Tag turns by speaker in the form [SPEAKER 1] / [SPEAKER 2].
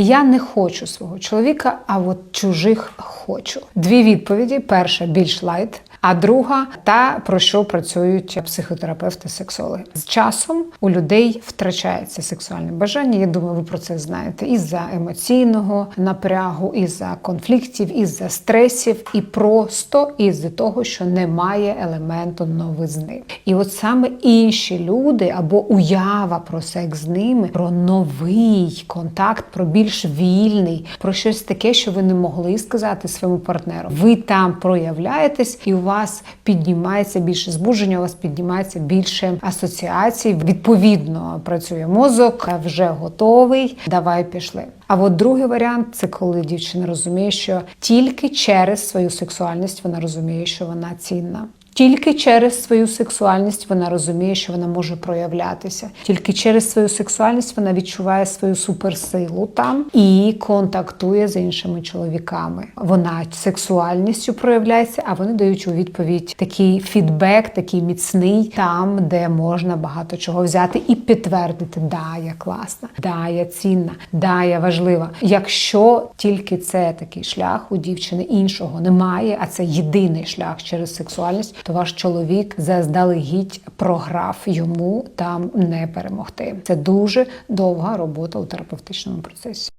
[SPEAKER 1] Я не хочу свого чоловіка, а от чужих хочу. Дві відповіді: перша більш лайт. А друга та про що працюють психотерапевти, сексологи. З часом у людей втрачається сексуальне бажання. Я думаю, ви про це знаєте. Із-за емоційного напрягу, із-за конфліктів, із-за стресів, і просто із-за того, що немає елементу новизни. І от саме інші люди або уява про секс з ними, про новий контакт, про більш вільний, про щось таке, що ви не могли сказати своєму партнеру. Ви там проявляєтесь, і у вас піднімається більше збудження, у вас піднімається більше асоціацій. Відповідно, працює мозок, вже готовий. Давай пішли. А от другий варіант це коли дівчина розуміє, що тільки через свою сексуальність вона розуміє, що вона цінна. Тільки через свою сексуальність вона розуміє, що вона може проявлятися. Тільки через свою сексуальність вона відчуває свою суперсилу там і контактує з іншими чоловіками. Вона сексуальністю проявляється, а вони дають у відповідь такий фідбек, такий міцний, там, де можна багато чого взяти і підтвердити, да, я класна, да, я цінна, да, я важлива. Якщо тільки це такий шлях у дівчини іншого немає, а це єдиний шлях через сексуальність, то ваш чоловік заздалегідь програв йому там не перемогти. Це дуже довга робота у терапевтичному процесі.